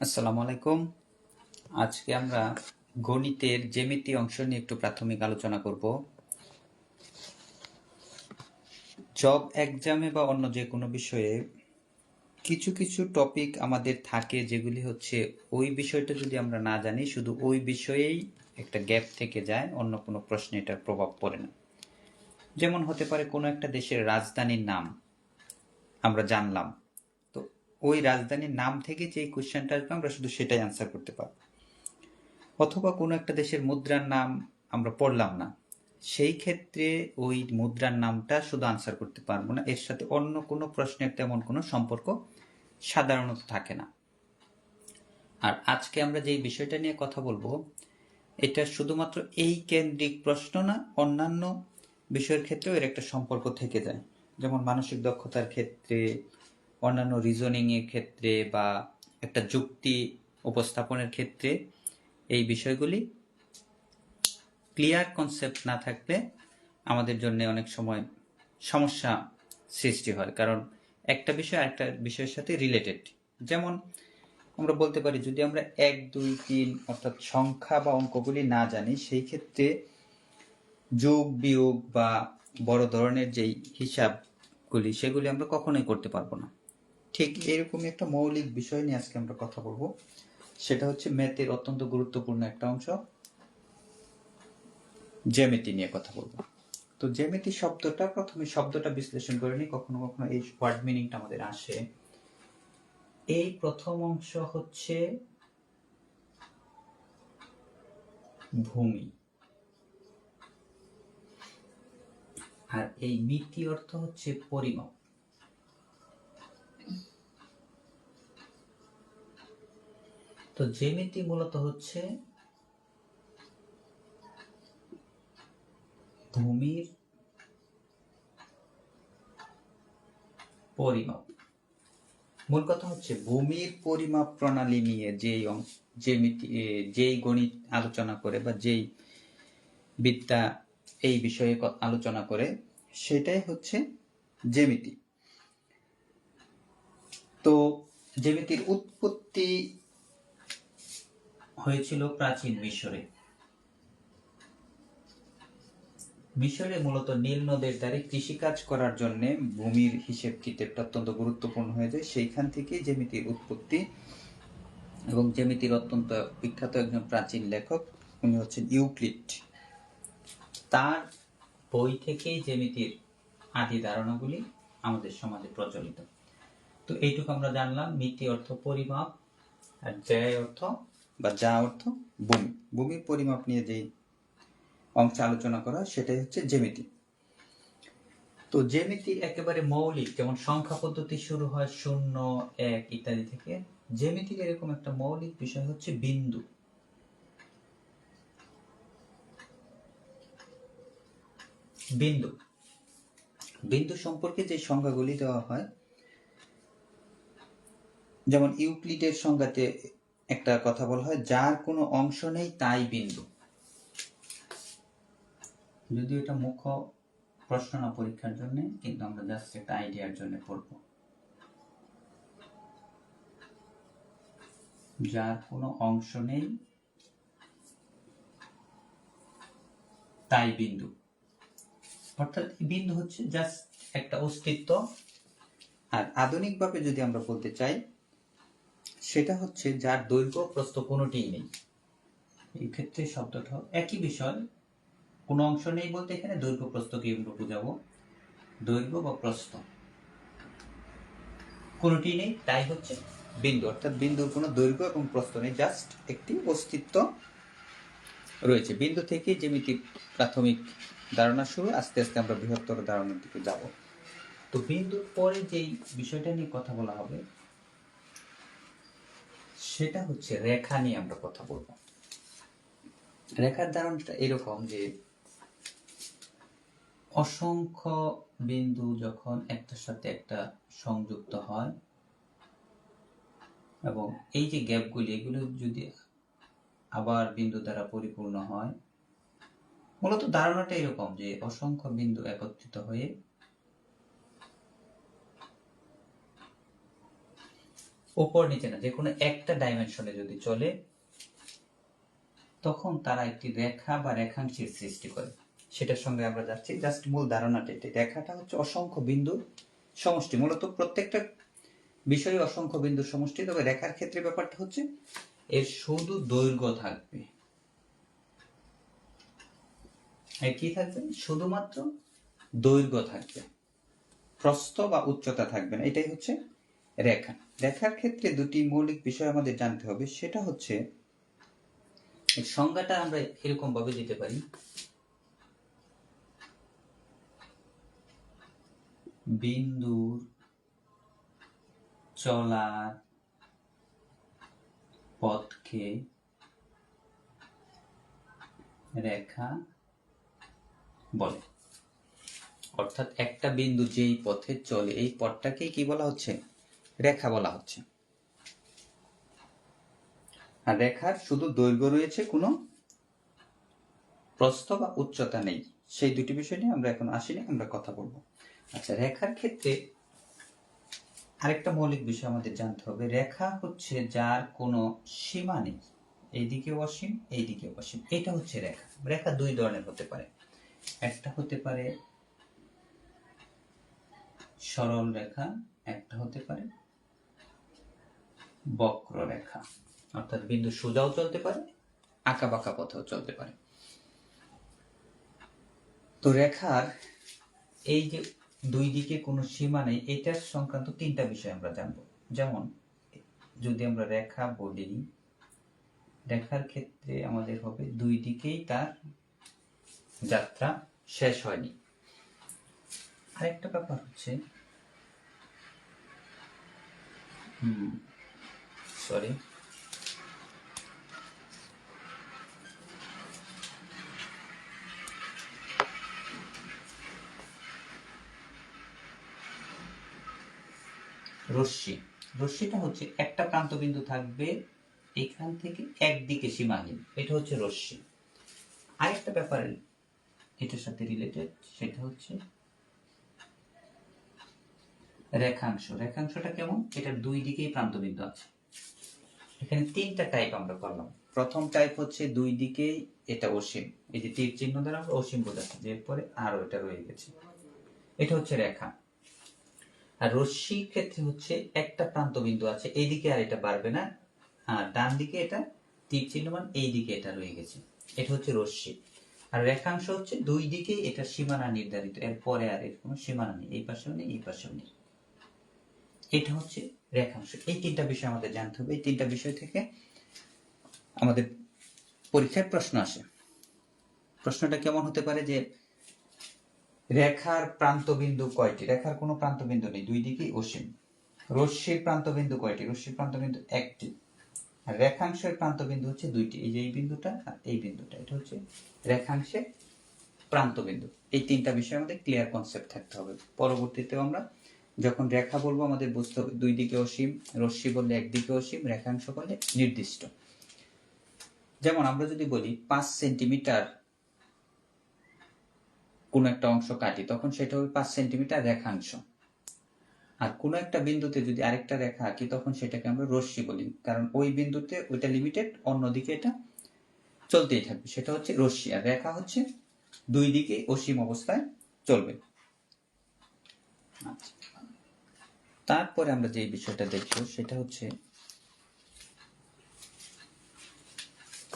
আসসালামু আলাইকুম। আজকে আমরা গণিতের জ্যামিতি অংশ নিয়ে একটু প্রাথমিক আলোচনা করব। জব এক্সামে বা অন্য যে কোনো বিষয়ে কিছু কিছু টপিক আমাদের থাকে যেগুলি হচ্ছে ওই বিষয়টা যদি আমরা না জানি, শুধু ওই বিষয়েই একটা গ্যাপ থেকে যায়, অন্য কোনো প্রশ্নে এটার প্রভাব পড়ে না। যেমন হতে পারে কোনো একটা দেশের রাজধানীর নাম আমরা জানলাম। ওই রাজধানীর নাম থেকে যে কোশ্চেনটা আসবে, আমরা শুধু সেটাই অ্যান্সার করতে পারব। অথবা কোনো একটা দেশের মুদ্রার নাম আমরা পড়লাম না, সেই ক্ষেত্রে ওই মুদ্রার নামটা শুধু আনসার করতে পারব না। এর সাথে অন্য কোনো প্রশ্নের তেমন কোনো সম্পর্ক সাধারণত থাকে না। আর আজকে আমরা যেই বিষয়টা নিয়ে কথা বলব, এটা শুধুমাত্র এই কেন্দ্রিক প্রশ্ন না, অন্যান্য বিষয়ের ক্ষেত্রেও এর একটা সম্পর্ক থেকে যায়। যেমন মানসিক দক্ষতার ক্ষেত্রে অন্যান্য রিজনিংয়ের ক্ষেত্রে বা একটা যুক্তি উপস্থাপনের ক্ষেত্রে এই বিষয়গুলি ক্লিয়ার কনসেপ্ট না থাকলে আমাদের জন্য অনেক সময় সমস্যা সৃষ্টি হয়। কারণ একটা বিষয় আরেকটা বিষয়ের সাথে রিলেটেড যেমন আমরা বলতে পারি, যদি আমরা এক, দুই, তিন অর্থাৎ সংখ্যা বা অঙ্কগুলি না জানি, সেই ক্ষেত্রে যোগ, বিয়োগ বা বড় ধরনের যেই হিসাবগুলি, সেগুলি আমরা কখনোই করতে পারব না। ঠিক এরকমই একটা মৌলিক বিষয় নিয়ে আজকে আমরা কথা বলব। সেটা হচ্ছে ম্যাথের অত্যন্ত গুরুত্বপূর্ণ একটা অংশ। জ্যামিতি নিয়ে কথা বলব। তো জ্যামিতি শব্দটা প্রথমে শব্দটা বিশ্লেষণ করে নিই, কখনো কখনো এই ওয়ার্ড মিনিংটা আমাদের আসে। এই প্রথম অংশ হচ্ছে ভূমি। আর এই মিতি অর্থ হচ্ছে পরিমাপ। তো জ্যামিতি মূলত হচ্ছে ভূমির পরিমাপ। মূল কথা হচ্ছে ভূমির পরিমাপ প্রণালী নিয়ে যেই জ্যামিতি যেই গণিত আলোচনা করে বা যেই বিদ্যা এই বিষয়ে আলোচনা করে, সেটাই হচ্ছে জ্যামিতি। তো জ্যামিতির উৎপত্তি হয়েছিল প্রাচীন মিশরে। মিশরে মূলত নীল নদের দ্বারে কৃষিকাজ করার জন্য ভূমির হিসেব কিতাবটা অত্যন্ত গুরুত্বপূর্ণ হয়ে যায়। সেইখান থেকে জ্যামিতির উৎপত্তি এবং জ্যামিতির অত্যন্ত বিখ্যাত একজন প্রাচীন লেখক, উনি হচ্ছেন ইউক্লিড। তার বই থেকেই জ্যামিতির আদি ধারণাগুলি আমাদের সমাজে প্রচলিত। তো এইটুকু আমরা জানলাম, মিতি অর্থ পরিমাপ আর জয় অর্থ বা যা অর্থ, ভূমি। ভূমির পরিমাপ নিয়ে যেই অংশ আলোচনা করা সেটাই হচ্ছে জ্যামিতি। তো জ্যামিতির একেবারে মৌলিক, যেমন সংখ্যা পদ্ধতি শুরু হয় শূন্য, এক ইত্যাদি থেকে। জ্যামিতির এরকম একটা মৌলিক বিষয় হচ্ছে বিন্দু। বিন্দু। বিন্দু সম্পর্কে যে সংজ্ঞাগুলি দেওয়া হয়, যেমন ইউক্লিডের সংজ্ঞাতে একটা কথা বলা হয়, যার কোনো অংশ নেই তাই বিন্দু। যদিও এটা মুখ্য প্রশ্ন না পরীক্ষার জন্য, কিন্তু আমরা জাস্ট একটা আইডিয়ার জন্য পড়ব। যার কোনো অংশ নেই তাই বিন্দু। অর্থাৎ বিন্দু হচ্ছে জাস্ট একটা অস্তিত্ব। আর আধুনিকভাবে যদি আমরা বলতে চাই সেটা হচ্ছে যার দৈর্ঘ্য প্রস্থ কোনোটিই নেই। এই ক্ষেত্রে শব্দটা একই বিষয়। কোনো অংশ নেই বলতে এখানে দৈর্ঘ্য, প্রস্থকে আমরা বোঝাবো। দৈর্ঘ্য বা প্রস্থ। কোনোটি নেই, তাই হচ্ছে বিন্দু। অর্থাৎ বিন্দুর কোনো দৈর্ঘ্য এবং প্রস্থ নেই, জাস্ট একটি অস্তিত্ব রয়েছে। বিন্দু থেকে জ্যামিতির প্রাথমিক ধারণা শুরু, আস্তে আস্তে আমরা বৃহত্তর ধারণার দিকে যাব। তো বিন্দুর পরে যেই বিষয়টা নিয়ে কথা বলা হবে সেটা হচ্ছে রেখা নিয়ে আমরা কথা বলব। রেখার ধারণটা এরকম যে, অসংখ্য বিন্দু যখন একটার সাথে একটা সংযুক্ত হয়, এবং এই যে গ্যাপগুলি, এগুলো যদি আবার বিন্দু দ্বারা পরিপূর্ণ হয়, মূলত ধারণাটা এরকম যে, অসংখ্য বিন্দু একত্রিত হয়ে উপর নিচে না যে কোনো একটা ডাইমেনশনে যদি চলে, তখন তারা একটি রেখা বা রেখাংশের সৃষ্টি করে। সেটার সঙ্গে আমরা যাচ্ছি। জাস্ট মূল ধারণাটা, এটি রেখাটা হচ্ছে অসংখ্য বিন্দুর সমষ্টি। মূলত প্রত্যেকটা বিষয়ে অসংখ্য বিন্দুর সমষ্টি, তবে রেখার ক্ষেত্রে ব্যাপারটা হচ্ছে এর শুধু দৈর্ঘ্য থাকবে। কি থাকবে? শুধুমাত্র দৈর্ঘ্য থাকবে। প্রস্থ বা উচ্চতা থাকবে না। এটাই হচ্ছে রেখা। রেখার ক্ষেত্রে দুটি মৌলিক বিষয় আমাদের জানতে হবে। সেটা হচ্ছে এর সংজ্ঞাটা আমরা এরকম ভাবে দিতে পারি। বিন্দুর চলার পথকে রেখা বলে। অর্থাৎ একটা বিন্দু যেই পথে চলে এই পথটাকে কি বলা হচ্ছে? রেখা বলা হচ্ছে। আর রেখার শুধু দৈর্ঘ্য রয়েছে কোনো প্রস্থ বা উচ্চতা নেই। সেই দুটি বিষয় নিয়ে আমরা এখন আসিনি, আমরা কথা বলব। আচ্ছা রেখার ক্ষেত্রে আরেকটা মৌলিক বিষয় আমাদের জানতে হবে। রেখা হচ্ছে যার কোনো সীমা নেই। এইদিকে অসীম এইদিকে অসীম। এটা হচ্ছে রেখা। রেখা দুই ধরনের হতে পারে। একটা হতে পারে সরল রেখা, একটা হতে পারে বক্ররেখা। অর্থাৎ বিন্দু সোজাও চলতে পারে, আঁকা বাঁকা পথেও চলতে পারে। তো রেখার এই যে দুই দিকে কোনো সীমা নেই, এটার সংক্রান্ত তিনটা বিষয় আমরা জানব। যেমন, যদি আমরা রেখা বলি, রেখার ক্ষেত্রে আমাদের হবে দুই দিকেই তার যাত্রা শেষ হয়নি। আরেকটা ব্যাপার হচ্ছে, হুম সরি। রশ্মি। রশ্মিটা হচ্ছে একটা প্রান্ত বিন্দু থাকবে এখান থেকে একদিকে সীমাহীন। এটা হচ্ছে রশ্মি। আরেকটা ব্যাপার এটার সাথে রিলেটেড সেটা হচ্ছে রেখাংশ। রেখাংশটা কেমন? এটার দুই দিকেই প্রান্ত বিন্দু আছে। এখানে তিনটা টাইপ আমরা করলাম। প্রথম টাইপ হচ্ছে দুই দিকেই এটা অসীম। এই যে তীর চিহ্ন দ্বারা আমরা অসীম বোঝাচ্ছি, এরপরে আরও এটা রয়ে গেছে। এটা হচ্ছে রেখা। আর রশ্মির ক্ষেত্রে হচ্ছে একটা প্রান্ত বিন্দু আছে, এইদিকে আর এটা বাড়বে না। আর ডান দিকে এটা তীর চিহ্নমান এই দিকে এটা রয়ে গেছে। এটা হচ্ছে রশ্মি। আর রেখাংশ হচ্ছে দুই দিকে এটা সীমানা নির্ধারিত, এর পরে আর এর কোনো সীমানা নেই, এই পাশেও নেই, এই পাশেও নেই। এটা হচ্ছে রেখাংশ। এই তিনটা বিষয় আমাদের জানতে হবে। এই তিনটা বিষয় থেকে আমাদের পরীক্ষায় প্রশ্ন আসে। প্রশ্নটা কেমন হতে পারে যে, রেখার প্রান্তবিন্দু কয়টি? রেখার কোনো প্রান্তবিন্দু নেই, দুই দিকেই অসীম। রশ্মির প্রান্তবিন্দু কয়টি? রশ্মির প্রান্তবিন্দু একটি। আর রেখাংশের প্রান্তবিন্দু হচ্ছে দুইটি। এই যে এই বিন্দুটা আর এই বিন্দুটা, এটা হচ্ছে রেখাংশের প্রান্তবিন্দু। এই তিনটা বিষয় আমাদের ক্লিয়ার কনসেপ্ট থাকতে হবে। পরবর্তীতেও আমরা যখন রেখা বলব, আমাদের বুঝতে হবে দুই দিকে অসীম, রশ্মি বললে একদিকে অসীম, রেখাংশ বললে নির্দিষ্ট। যেমন আমরা যদি বলি পাঁচ সেন্টিমিটার কোন একটা অংশ কাটি, তখন সেটা হবে পাঁচ সেন্টিমিটার রেখাংশ। আর কোন একটা বিন্দুতে যদি আরেকটা রেখা আঁকি, তখন সেটাকে আমরা রশ্মি বলি, কারণ ওই বিন্দুতে ওইটা লিমিটেড অন্যদিকে এটা চলতেই থাকবে। সেটা হচ্ছে রশ্মি, আর রেখা হচ্ছে দুই দিকে অসীম অবস্থায় চলবে। আচ্ছা। তারপরে আমরা যে বিষয়টা দেখব, সেটা হচ্ছে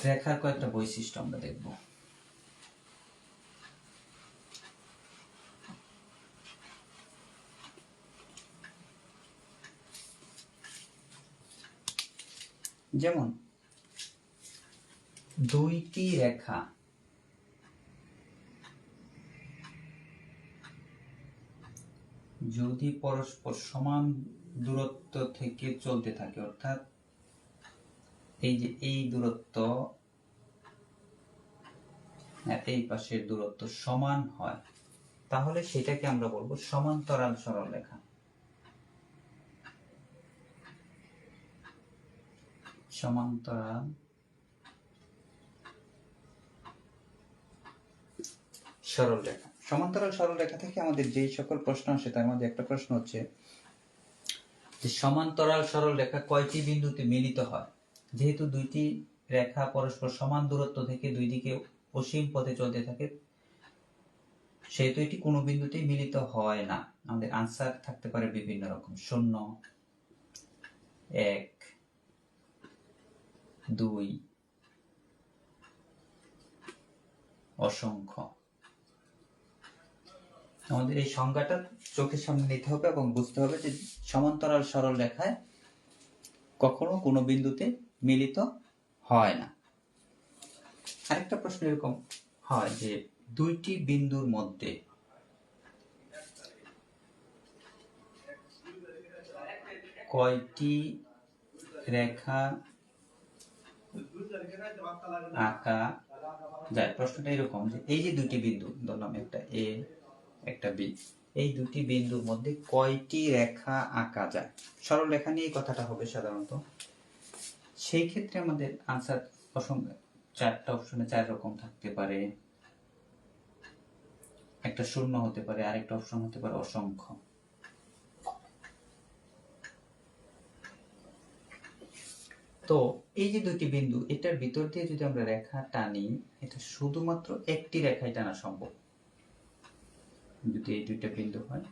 রেখার কয়েকটা বৈশিষ্ট্য আমরা দেখব। যেমন, দুইটি রেখা যদি পরস্পর সমান দূরত্ব থেকে চলতে থাকে, অর্থাৎ এই যে এই দূরত্ব এই পাশের দূরত্ব সমান হয়, তাহলে সেটাকে আমরা বলব সমান্তরাল সরলরেখা। সমান্তরাল সরলরেখা। সমান্তরাল সরলরেখা থেকে আমাদের যেই সকল প্রশ্ন আসে, তার মধ্যে একটা প্রশ্ন হচ্ছে যে সমান্তরাল সরল রেখা কয়টি বিন্দুতে মিলিত হয়? যেহেতু দুইটি রেখা পরস্পর সমান দূরত্ব থেকে দুই দিকে অসীম পথে চলতে থাকে, সেহেতু এটি কোনো বিন্দুতেই মিলিত হয় না। আমাদের আনসার থাকতে পারে বিভিন্ন রকম। শূন্য, এক, দুই, অসংখ্য। আমাদের এই সংজ্ঞাটা চোখের সামনে নিতে হবে এবং বুঝতে হবে যে সমান্তরাল সরল রেখায় কখনো কোনো বিন্দুতে মিলিত হয় না। আরেকটা প্রশ্ন এরকম হয় যে দুইটি বিন্দুর মধ্যে কয়টি রেখা আঁকা যায়? প্রশ্নটা এরকম যে এই যে দুটি বিন্দু, ধরলাম একটা এ একটা বি। এই দুটি বিন্দুর মধ্যে কয়টি রেখা আঁকা যায়? সরল রেখা নিয়ে কথাটা হবে সাধারণত। সেই ক্ষেত্রে আমাদের আনসার অসংখ্য চারটা অপশনে চার রকম থাকতে পারে। একটা শূন্য হতে পারে, আরেকটা অপশন হতে পারে অসংখ্য। তো এই যে দুটি বিন্দু, এটার ভিতর দিয়ে যদি আমরা রেখা টানি, এটা শুধুমাত্র একটি রেখায় টানা সম্ভব। যদি এই দুইটা বিন্দু হয়।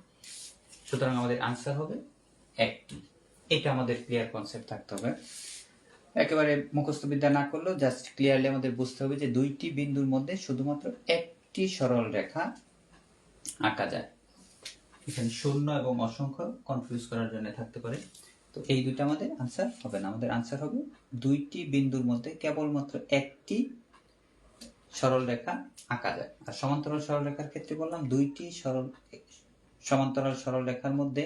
সুতরাং আমাদের আনসার হবে একটি। এটা আমাদের ক্লিয়ার কনসেপ্ট থাকতে হবে। একেবারে মুখস্থ বিদ্যা না করলেও জাস্ট ক্লিয়ারলি আমাদের বুঝতে হবে যে দুইটি বিন্দুর মধ্যে শুধুমাত্র একটি সরল রেখা আঁকা যায়। এখানে শূন্য এবং অসংখ্য কনফিউজ করার জন্য থাকতে পারে। তো এই দুইটা আমাদের আনসার হবে না। আমাদের আনসার হবে দুইটি বিন্দুর মধ্যে কেবলমাত্র একটি সরল রেখা আঁকা যায়। আর সমান্তরাল সরল রেখার ক্ষেত্রে বললাম দুইটি সরল, সমান্তরাল সরল রেখার মধ্যে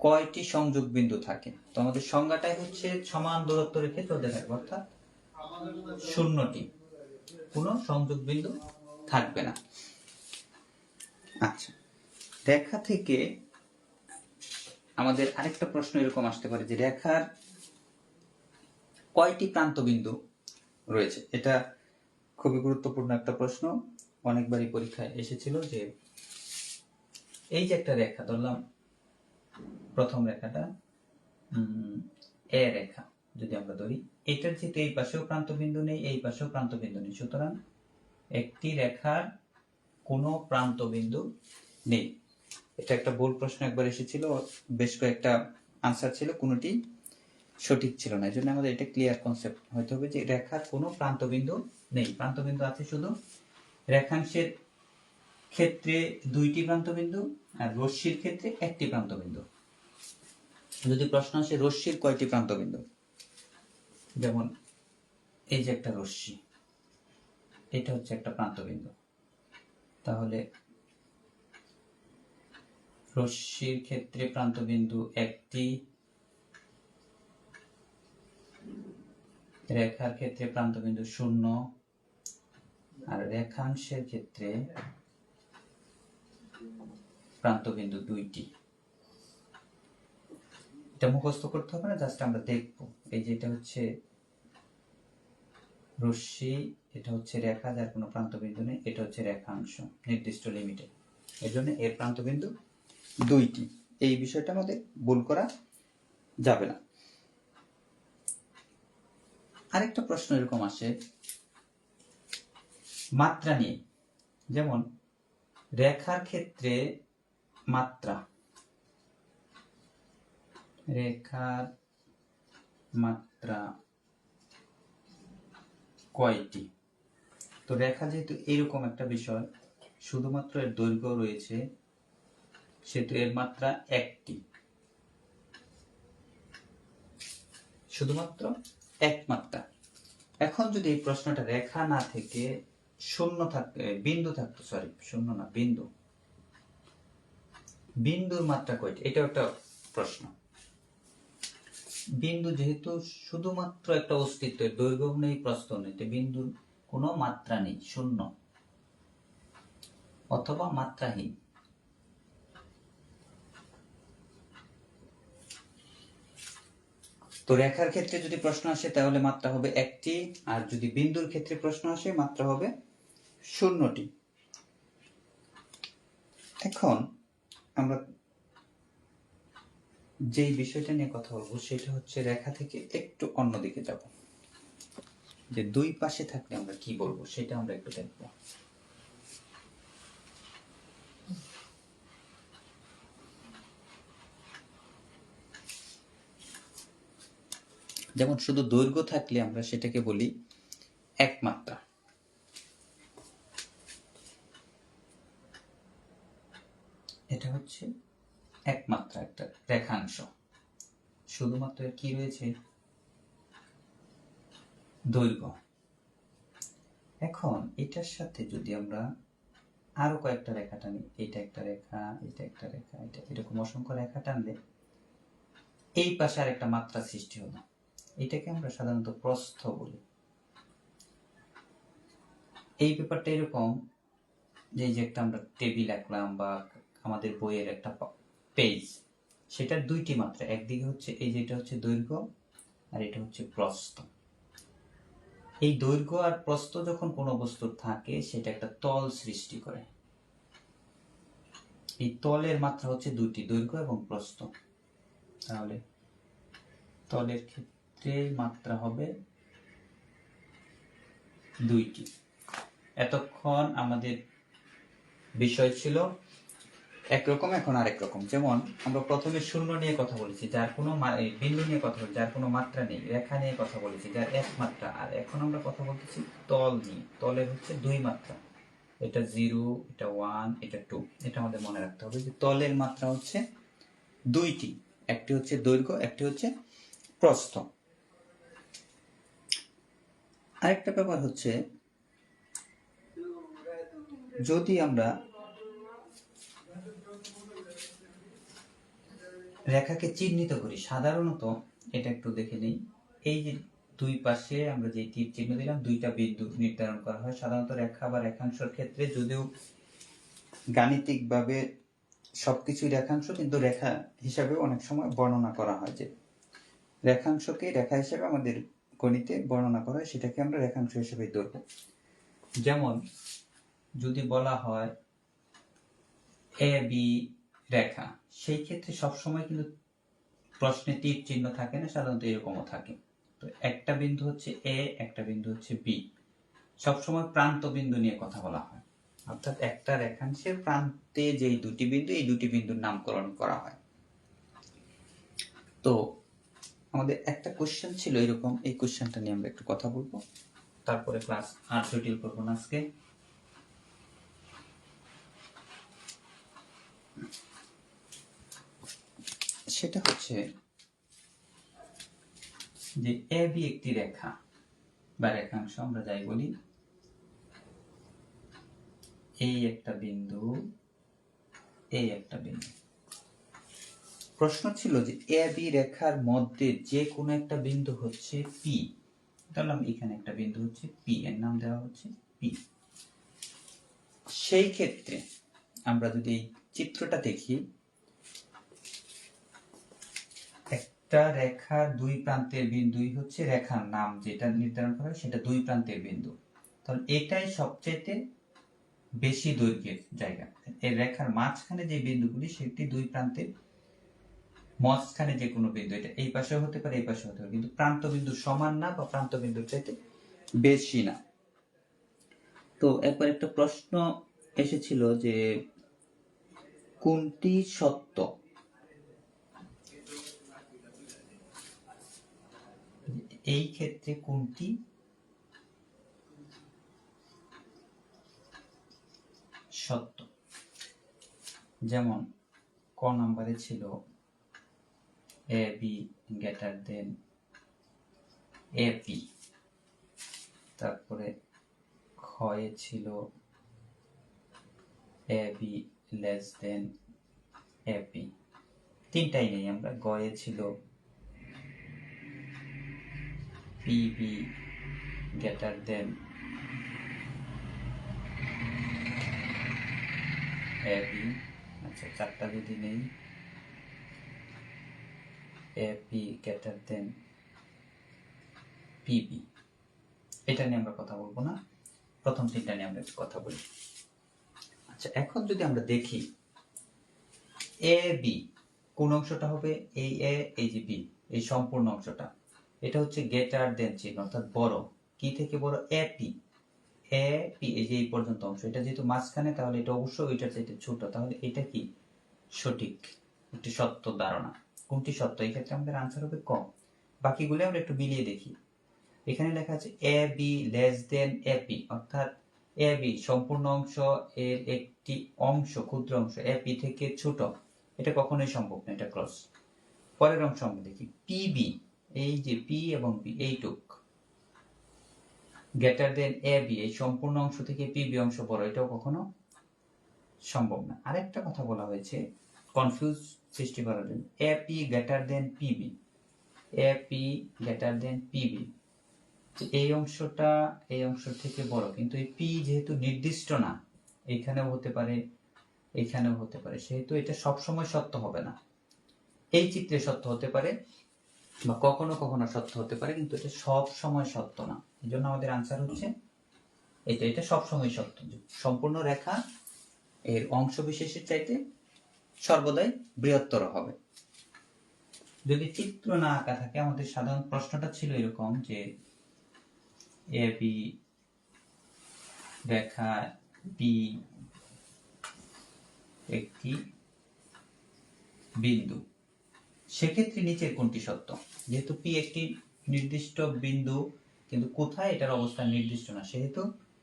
কয়টি সংযোগ বিন্দু থাকে? তো আমাদের সংজ্ঞাটাই হচ্ছে সমান দূরত্ব রেখে চলতে থাকবে অর্থাৎ শূন্যটি। কোনো সংযোগ বিন্দু থাকবে না। আচ্ছা রেখা থেকে আমাদের আরেকটা প্রশ্ন এরকম আসতে পারে যে রেখার কয়টি প্রান্ত বিন্দু রয়েছে? এটা খুবই গুরুত্বপূর্ণ একটা প্রশ্ন। অনেকবারই পরীক্ষায় এসেছিল যে এই যে একটা রেখা, ধরলাম প্রথম রেখাটা এ রেখা যদি আমরা ধরি, এটার যেহেতু এই পাশেও প্রান্ত বিন্দু নেই, এই পাশেও প্রান্ত বিন্দু নেই। সুতরাং একটি রেখার কোনো প্রান্ত বিন্দু নেই। এটা একটা ভুল প্রশ্ন একবার এসেছিল, বেশ কয়েকটা আনসার ছিল, কোনোটি সঠিক ছিল না। এই জন্য আমাদের এটা ক্লিয়ার কনসেপ্ট হতে হবে যে রেখার কোনো প্রান্তবিন্দু নেই, প্রান্তবিন্দু আছে শুধু। রেখাংশের ক্ষেত্রে দুইটি প্রান্তবিন্দু আর রশ্মির ক্ষেত্রে একটি প্রান্তবিন্দু। যদি প্রশ্ন আসে, রশ্মির কয়টি প্রান্তবিন্দু? যেমন, এই যে একটা রশ্মি, এটা হচ্ছে একটা প্রান্তবিন্দু। তাহলে রশ্মির ক্ষেত্রে প্রান্তবিন্দু একটি, রেখার ক্ষেত্রে প্রান্তবিন্দু শূন্য আর রেখাংশের ক্ষেত্রে প্রান্তবিন্দু দুইটি। এটা মুখস্থ করতে হবে না, জাস্ট আমরা দেখব। এই যে এটা হচ্ছে রশ্মি, এটা হচ্ছে রেখা, যার কোনো প্রান্তবিন্দু নেই, এটা হচ্ছে রেখাংশ, নির্দিষ্ট লিমিটে। এই জন্য এর প্রান্তবিন্দু দুইটি। এই বিষয়টা আমাদের ভুল করা যাবে না। আরেকটা প্রশ্ন এরকম আসে মাত্রা নিয়ে। যেমন, রেখার ক্ষেত্রে মাত্রা। রেখার মাত্রা কয়টি? তো রেখা যেহেতু এরকম একটা বিষয়, শুধুমাত্র এর দৈর্ঘ্য রয়েছে, সেহেতু এর মাত্রা একটি। শুধুমাত্র এক মাত্রা এখন যদি এই প্রশ্নটা রেখা না থেকে শূন্য থাকতে বিন্দু থাকতো সরি শূন্য না, বিন্দু। বিন্দুর মাত্রা কয়টি? এটাও একটা প্রশ্ন। বিন্দু যেহেতু শুধুমাত্র একটা অস্তিত্ব দৈর্ঘ্য নেই, প্রস্থ নেই, তো বিন্দুর কোনো মাত্রা নেই, শূন্য। অথবা মাত্রাহীন। তো রেখার ক্ষেত্রে যদি প্রশ্ন আসে, তাহলে মাত্রা হবে একটি, আর যদি বিন্দুর ক্ষেত্রে প্রশ্ন আসে, মাত্রা হবে শূন্যটি। এখন আমরা যেই বিষয়টা নিয়ে কথা বলব সেটা হচ্ছে রেখা থেকে একটু অন্যদিকে যাব। যে দুই পাশে থাকলে আমরা কি বলব সেটা আমরা একটু দেখব। যেমন শুধু দৈর্ঘ্য থাকলে আমরা সেটাকে বলি একমাত্রা এটা হচ্ছে একমাত্রা একটা রেখাংশ। শুধুমাত্র কি রয়েছে? দৈর্ঘ্য। এখন এটার সাথে যদি আমরা আরও কয়েকটা রেখা টানি, এটা একটা রেখা, এটা একটা রেখা, এটা এরকম অসংখ্য রেখা টানলে এই পাশে আর একটা মাত্রা সৃষ্টি হলো। এটাকে আমরা সাধারণত প্রস্থ বলি। এই ব্যাপারটা এরকম, যে যে একটা আমরা টেবিল আঁকলাম বা আমাদের বইয়ের একটা পেজ সেটার দুইটি মাত্রা। একদিকে হচ্ছে, এই যেটা হচ্ছে দৈর্ঘ্য, আর এটা হচ্ছে প্রস্থ। এই দৈর্ঘ্য আর প্রস্থ যখন কোনো বস্তুর থাকে, সেটা একটা তল সৃষ্টি করে। এই তলের মাত্রা হচ্ছে দুটি দৈর্ঘ্য এবং প্রস্থ। তাহলে তলের ক্ষেত্রে মাত্রা হবে দুইটি। এতক্ষণ আমাদের বিষয় ছিল একরকম, এখন আরেক রকম যেমন, আমরা প্রথমে শূন্য নিয়ে কথা বলেছি, যার কোনো বিন্দু নিয়ে কথা বলেছি, যার কোনো মাত্রা নেই, রেখা নিয়ে কথা বলেছি, যার এক মাত্রা। আর এখন আমরা কথা বলতেছি তল নিয়ে। তলের হচ্ছে দুই মাত্রা। এটা জিরো, এটা ওয়ান, এটা টু। এটা আমাদের মনে রাখতে হবে যে তলের মাত্রা হচ্ছে দুইটি। একটি হচ্ছে দৈর্ঘ্য, একটি হচ্ছে প্রস্থ। আরেকটা ব্যাপার হচ্ছে, যদি আমরা রেখাকে চিহ্নিত করি। সাধারণত এটা একটু দেখে নিই। এই যে দুই পাশে আমরা যে তীর চিহ্ন দিলাম, দুইটা বিন্দু নির্ধারণ করা হয়। সাধারণত রেখা বা রেখাংশের ক্ষেত্রে যদিও গাণিতিকভাবে সবকিছুই রেখাংশ, কিন্তু রেখা হিসাবে অনেক সময় বর্ণনা করা হয় যে রেখাংশকে রেখা হিসেবে আমাদের গণিতে বর্ণনা করা হয়, সেটাকে আমরা রেখাংশ হিসেবে ধরবো। যেমন যদি বলা হয় এ বি রেখা। সেই ক্ষেত্রে সবসময় কিন্তু প্রশ্নে তীর চিহ্ন থাকে না, সাধারণত এরকমও থাকে। তো একটা বিন্দু হচ্ছে এ একটা বিন্দু হচ্ছে বি সবসময় প্রান্ত বিন্দু নিয়ে কথা বলা হয়। অর্থাৎ একটা রেখাংশের প্রান্তে যেই দুটি বিন্দু, এই দুটি বিন্দুর নামকরণ করা হয়। তো আমাদের একটা কোশ্চেন ছিল এরকম। এই কোশ্চেনটা নিয়ে আমরা একটু কথা বলব। তারপরে ক্লাস আর জটিল করব না আজকে। সেটা হচ্ছে যে এ বি একটি রেখা বা রেখাংশ, আমরা যাই বলি, এই একটা বিন্দু, এই একটা বিন্দু। প্রশ্ন ছিল যে এ বি রেখার মধ্যে যে কোনো একটা বিন্দু হচ্ছে পি। ধরলাম এখানে একটা বিন্দু হচ্ছে পি, এর নাম দেওয়া হচ্ছে পি। সেই ক্ষেত্রে আমরা যদি এই চিত্রটা দেখি একটা রেখার দুই প্রান্তের বিন্দুই হচ্ছে রেখার নাম যেটা নির্ধারণ করা সেটা দুই প্রান্তের বিন্দু। তাহলে এটাই সবচেয়ে বেশি দৈর্ঘ্যের জায়গা। এই রেখার মাঝখানে যে বিন্দুগুলি, সেটি দুই প্রান্তের মাঝখানে যে কোনো বিন্দু, এটা এই পাশে হতে পারে, এই পাশে হতে পারে, কিন্তু প্রান্ত বিন্দু সমান না বা প্রান্ত বিন্দুর চাইতে বেশি না। তো একবার একটা প্রশ্ন এসেছিল যে, কোনটি সত্য? এই ক্ষেত্রে কোনটি? সত্য। যেমন, ক নাম্বারে ছিল A, B, greater than A, P. তারপরে ক্ষয়ে ছিল A, B, less than A, P. তিনটাই নেই আমরা। গয়ে ছিল পিবি গ্রেটার দেন এবি আচ্ছা চারটা যদি নেই এপি গ্রেটার দেন পিবি এটা নিয়ে আমরা কথা বলব না। প্রথম তিনটা নিয়ে আমরা একটু কথা বলি। আচ্ছা এখন যদি আমরা দেখি এ বি কোন অংশটা হবে? এই এ এই যে বি এই সম্পূর্ণ অংশটা। এটা হচ্ছে গেটার দেন চিহ্ন, অর্থাৎ বড়। কি থেকে বড়? এ পি এ পি এই যে এই পর্যন্ত অংশ। এটা যেহেতু মাঝখানে, তাহলে এটা অবশ্যই ওইটার চাইতে ছোট। তাহলে এটা কি? সঠিক। একটি সত্য ধারণা। কোনটি সত্য? এই ক্ষেত্রে আমাদের আনসার হবে কম বাকিগুলো আমরা একটু মিলিয়ে দেখি। এখানে লেখা আছে A B less than A P অর্থাৎ এ বি সম্পূর্ণ অংশ এর একটি অংশ, ক্ষুদ্র অংশ এ পি থেকে ছোট। এটা কখনোই সম্ভব না, এটা ক্রস পরের অংশ আমরা দেখি। পিবি এই যে পি এবং পি, এইটুক। গ্রেটার দেন এ, বি, এই সম্পূর্ণ অংশ থেকে পিবি অংশ বড়, এটাও কখনো সম্ভব না। আরেকটা কথা বলা হয়েছে কনফিউজ সৃষ্টি করার জন্য। A, P greater than PB A, P greater than PB এই অংশটা, এই অংশ থেকে বড়, কিন্তু এই পি যেহেতু নির্দিষ্ট না, এইখানেও হতে পারে, এইখানেও হতে পারে। সেহেতু এটা সবসময় সত্য হবে না। এই চিত্রে সত্য হতে পারে বা কখনো কখনো সত্য হতে পারে, কিন্তু এটা সব সময় সত্য না। এই জন্য আমাদের আনসার হচ্ছে এটা এটা সব সময় সত্য। সম্পূর্ণ রেখা এর অংশ বিশেষের চাইতে সর্বদাই বৃহত্তর হবে। যদি চিত্র না আঁকা থাকে, আমাদের সাধারণ প্রশ্নটা ছিল এরকম যে এ বি রেখা বি একটি বিন্দু। সেক্ষেত্রে নিচের কোনটি সত্য? যেহেতু পি একটি নির্দিষ্ট বিন্দু, কিন্তু কোথায় এটার অবস্থান নির্দিষ্ট না? সেহেতু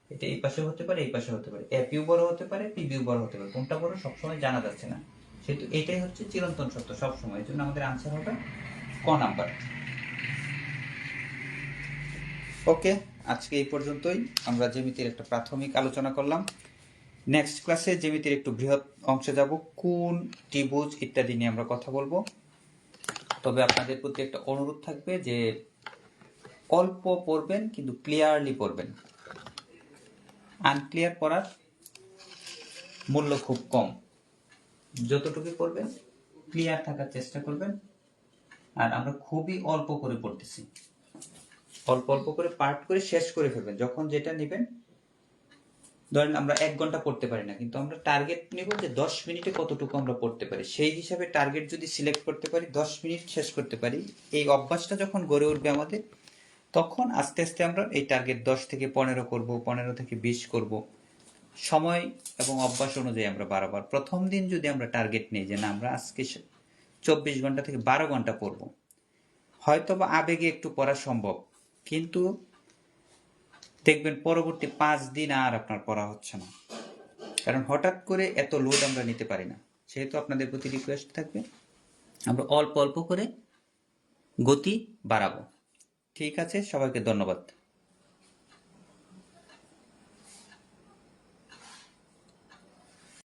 এটা এই পাশে হতে পারে, এই পাশে হতে পারে। এ পিও বড় হতে পারে পি বিও বড় হতে পারে। কোনটা বড় সবসময় জানা যাচ্ছে না। সেহেতু এটাই হচ্ছে চিরন্তন সত্য সবসময়। এই জন্য আমাদের আনসার হবে ক নাম্বার। ওকে আজকে এই পর্যন্তই। আমরা জ্যামিতির একটা প্রাথমিক আলোচনা করলাম। নেক্সট ক্লাসে জ্যামিতির একটু বৃহৎ অংশে যাব। কোন ত্রিভুজ ইত্যাদি নিয়ে আমরা কথা বলব। তবে আপনাদের প্রতি একটা অনুরোধ থাকবে যে অল্প পড়বেন, কিন্তু ক্লিয়ারলি পড়বেন। আনক্লিয়ার পড়ার মূল্য খুব কম। যতটুকু পড়বেন ক্লিয়ার থাকার চেষ্টা করবেন। আর আমরা খুবই অল্প করে পড়তেছি। অল্প অল্প করে পার্ট করে শেষ করে ফেলবেন। যখন যেটা নেবেন ধরেন আমরা এক ঘণ্টা পড়তে পারি না, কিন্তু আমরা টার্গেট নিব যে দশ মিনিটে কতটুকু আমরা পড়তে পারি। সেই হিসাবে টার্গেট যদি সিলেক্ট করতে পারি, দশ মিনিট শেষ করতে পারি। এই অভ্যাসটা যখন গড়ে উঠবে আমাদের, তখন আস্তে আস্তে আমরা এই টার্গেট দশ থেকে পনেরো করব, পনেরো থেকে বিশ করব। সময় এবং অভ্যাস অনুযায়ী আমরা বারবার প্রথম দিন যদি আমরা টার্গেট নিই যে না, আমরা আজকে চব্বিশ ঘণ্টা থেকে বারো ঘণ্টা পড়ব। হয়তো বা আবেগে একটু পড়া সম্ভব, কিন্তু দেখবেন পরবর্তী পাঁচ দিন আর আপনার পড়া হচ্ছে না। কারণ হঠাৎ করে এত লোড আমরা নিতে পারি না। সেহেতু আপনাদের প্রতি রিকোয়েস্ট থাকবে, আমরা অল্প অল্প করে গতি বাড়াবো। ঠিক আছে, সবাইকে ধন্যবাদ।